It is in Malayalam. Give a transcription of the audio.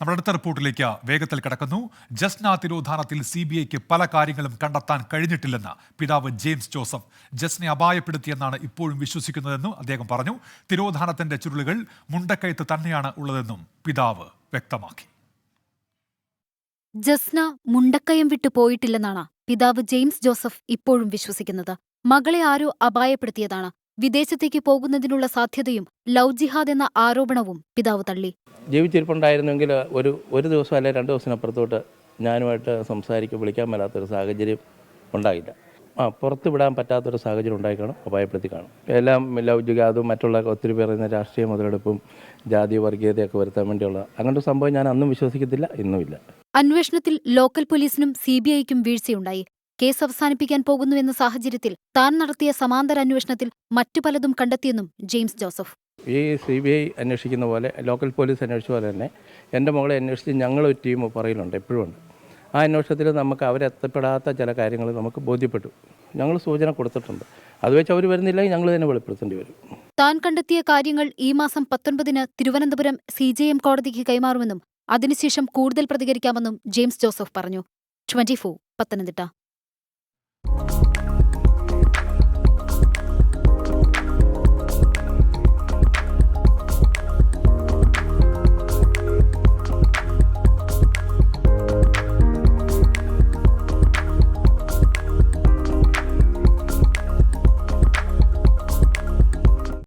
നമ്മുടെ അടുത്ത റിപ്പോർട്ടിലേക്ക് വേഗത്തിൽ കടക്കുന്നു. ജസ്ന തിരോധാനത്തിൽ സി ബി ഐക്ക് പല കാര്യങ്ങളും കണ്ടെത്താൻ കഴിഞ്ഞിട്ടില്ലെന്ന് പിതാവ് ജെയിംസ് ജോസഫ് ജസ്നെ അപായപ്പെടുത്തിയെന്നാണ് ഇപ്പോഴും വിശ്വസിക്കുന്നതെന്നും അദ്ദേഹം പറഞ്ഞു. തിരോധാനത്തിന്റെ ചുരുളുകൾ മുണ്ടക്കയത്ത് തന്നെയാണ് ഉള്ളതെന്നും പിതാവ് വ്യക്തമാക്കി. ജസ്ന മുണ്ടക്കയം വിട്ടു പോയിട്ടില്ലെന്നാണ് പിതാവ് ജെയിംസ് ജോസഫ് ഇപ്പോഴും വിശ്വസിക്കുന്നത്. മകളെ ആരോ അപായപ്പെടുത്തിയതാണ്. വിദേശത്തേക്ക് പോകുന്നതിനുള്ള സാധ്യതയും ലവ് ജിഹാദ് എന്ന ആരോപണവും പിതാവ് തള്ളി. ജീവിച്ചിരിപ്പുണ്ടായിരുന്നെങ്കിൽ ഒരു ഒരു ദിവസം അല്ലെങ്കിൽ രണ്ട് ദിവസത്തിനപ്പുറത്തോട്ട് ഞാനുമായിട്ട് സംസാരിക്കുക വിളിക്കാൻ മേലാത്തൊരു സാഹചര്യം ഉണ്ടായില്ല. ആ പുറത്ത് വിടാൻ പറ്റാത്തൊരു സാഹചര്യം ഉണ്ടായി കാണും അപായപ്പെടുത്തി കാണും. എല്ലാം ലവ് ജിഹാദും മറ്റുള്ള ഒത്തിരി പേർ ഇന്ന് രാഷ്ട്രീയ മുതലെടുപ്പും ജാതി വർഗീയതയൊക്കെ വരുത്താൻ വേണ്ടിയുള്ള അങ്ങനത്തെ ഒരു സംഭവം ഞാൻ അന്നും വിശ്വസിക്കത്തില്ല ഇന്നുമില്ല. അന്വേഷണത്തിൽ ലോക്കൽ പോലീസിനും സി ബി ഐക്കും വീഴ്ചയുണ്ടായി. കേസ് അവസാനിപ്പിക്കാൻ പോകുന്നുവെന്ന സാഹചര്യത്തിൽ താൻ നടത്തിയ സമാന്തര അന്വേഷണത്തിൽ മറ്റു പലതും കണ്ടെത്തിയെന്നും ജെയിംസ് ജോസഫ്. ഈ സി ബി ഐ അന്വേഷിക്കുന്ന പോലെ ലോക്കൽ പോലീസ് അന്വേഷിച്ച പോലെ തന്നെ എന്റെ മകളെ അന്വേഷിച്ച് ഞങ്ങളൊരു ടീം പറയലുണ്ട് എപ്പോഴും ഉണ്ട്. ആ അന്വേഷണത്തിൽ നമുക്ക് അവരെത്തപ്പെടാത്ത ചില കാര്യങ്ങൾ നമുക്ക് ബോധ്യപ്പെട്ടു. ഞങ്ങൾ സൂചന കൊടുത്തിട്ടുണ്ട്. അത് വെച്ച് അവർ വരുന്നില്ലെങ്കിൽ ഞങ്ങൾ തന്നെ വെളിപ്പെടുത്തേണ്ടി വരും. താൻ കണ്ടെത്തിയ കാര്യങ്ങൾ ഈ മാസം പത്തൊൻപതിന് തിരുവനന്തപുരം സി ജെ എം കോടതിക്ക് കൈമാറുമെന്നും അതിനുശേഷം കൂടുതൽ പ്രതികരിക്കാമെന്നും ജെയിംസ് ജോസഫ് പറഞ്ഞു. Twenty four Pathanamthitta. you